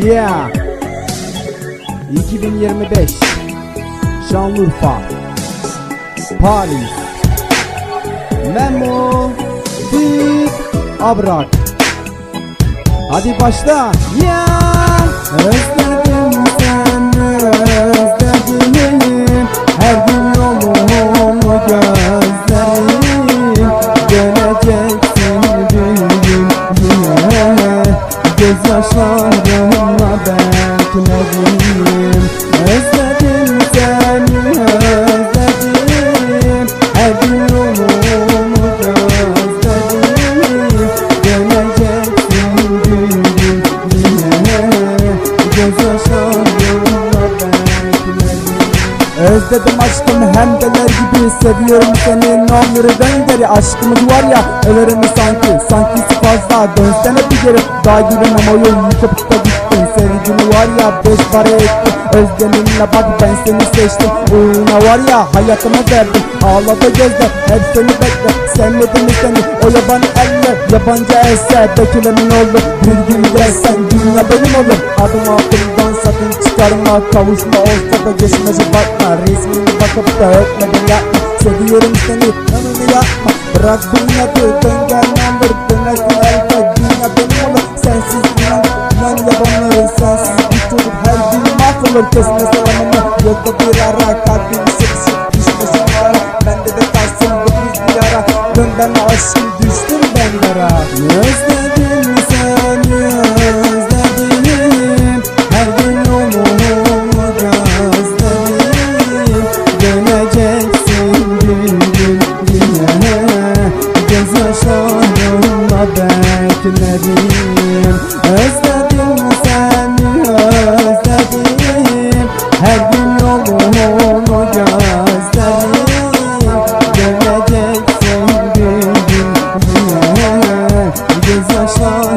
Yeah. 2025 Şanlıurfa. Paris. Memo. Fit Abrak. Hadi başla. Yeah. Özledim seni özledim. Her gün yolumu gözlerim Geleceksin bir gün yine. Gözyaşlarımla Özledim aşkım hem deler gibi. Seviyorum seni ne olur dön Aşkımız var ya ölürüm sanki Sankisi fazla. Dönsene bir geri. Daha ama yol yıkıp da gittin Sevgimi var ya beş para ettim. Özleminle bak ben seni seçtim. Uğruna var ya hayatımı verdim. Ağladı gözler hep seni bekle. Sevmedim seni? O yaban eller Yabancı eser beklemin oldu Bir gün gelsen dünya benim olur. Adım altından sakın çıkarma. Kavuşma olsa da geçmece bakma. Resmini bakıp da öpmeden yapma. Seviyorum seni yanını yapma Bırak dünyada dön gel Kesme selamını yolda bir ara Kalbimi sıkışıp düşmesin ara. Bende de kalsın bu biz bir ara. Dön ben aşkım düştüm ben yara Özledim seni özledim. Her gün yolumu gözlerim Döneceksin bir gün yine Gözyaşlarımla beklerim Özledim so